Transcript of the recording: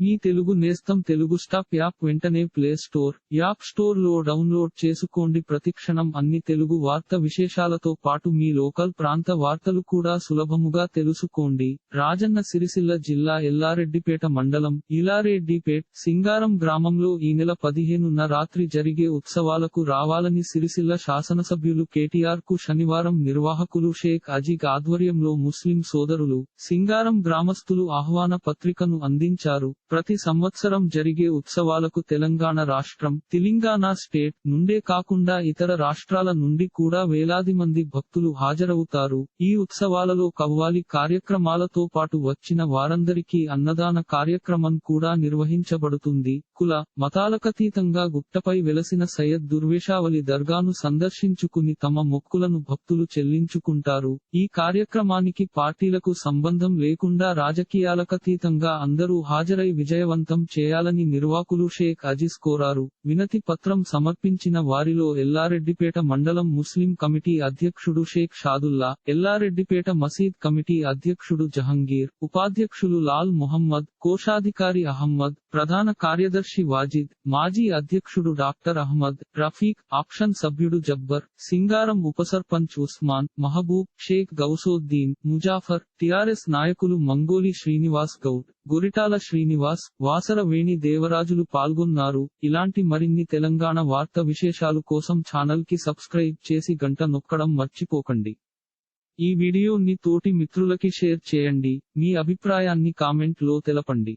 మీ తెలుగు నేస్తం Telugu stop app వెంటనే play store app స్టోర్లో డౌన్లోడ్ చేసుకోండి. ప్రతిక్షణం అన్ని తెలుగు వార్త విశేషాలతో పాటు మీ లోకల్ ప్రాంత వార్తలు కూడా సులభముగా తెలుసుకోండి. రాజన్న సిరిసిల్ల జిల్లా ఎల్లారెడ్డిపేట మండలం ఇలారెడ్డిపేట్ సింగారం గ్రామంలో ఈ నెల పదిహేనున్న రాత్రి జరిగే ఉత్సవాలకు రావాలని సిరిసిల్ల శాసనసభ్యులు కేటీఆర్కు శనివారం నిర్వాహకులు షేక్ అజీక్ ఆధ్వర్యంలో ముస్లిం సోదరులు సింగారం గ్రామస్తులు ఆహ్వాన పత్రికను అందించారు. ప్రతి సంవత్సరం జరిగే ఉత్సవాలకు తెలంగాణ రాష్ట్రం తెలంగాణ స్టేట్ నుండే కాకుండా ఇతర రాష్ట్రాల నుండి కూడా వేలాది మంది భక్తులు హాజరవుతారు. ఈ ఉత్సవాలలో కవ్వాలి కార్యక్రమాలతో పాటు వచ్చిన వారందరికీ అన్నదాన కార్యక్రమం కూడా నిర్వహించబడుతుంది. కుల మతాలకతీతంగా గుట్టపై వెలసిన సయ్యద్ దుర్వేషావలి దర్గాను సందర్శించుకుని తమ మొక్కులను భక్తులు చెల్లించుకుంటారు. ఈ కార్యక్రమానికి పార్టీలకు సంబంధం లేకుండా రాజకీయాలకతీతంగా అందరూ హాజరై విజయవంతం చేయాలని నిర్వాకులు షేక్ అజీజ్ కోరారు. వినతి పత్రం సమర్పించిన వారిలో ఎల్లారెడ్డిపేట మండలం ముస్లిం కమిటీ అధ్యక్షుడు షేక్ షాదుల్లా ఎల్లారెడ్డిపేట మసీద్ కమిటీ అధ్యక్షుడు జహంగీర్ ఉపాధ్యక్షులు లాల్ మొహమ్మద్ కోశాధికారి అహమ్మద్ ప్రధాన కార్యదర్శి వాజిద్ మాజీ అధ్యక్షుడు డాక్టర్ అహ్మద్ రఫీక్ ఆప్షన్ సభ్యుడు జబ్బర్ సింగారం ఉపసర్పంచ్ ఉస్మాన్ మహబూబ్ షేక్ గౌసోద్దీన్ ముజాఫర్ టిఆర్ఎస్ నాయకులు మంగోలి శ్రీనివాస్ గౌడ్ గురిటాల శ్రీనివాస్ వాసర వేణి దేవరాజులు పాల్గొన్నారు. ఇలాంటి మరిన్ని తెలంగాణ వార్త విశేషాలు కోసం ఛానల్కి సబ్స్క్రైబ్ చేసి గంట నొక్కడం మర్చిపోకండి. ఈ వీడియోని తోటి మిత్రులకి షేర్ చేయండి. మీ అభిప్రాయాన్ని కామెంట్లో తెలపండి.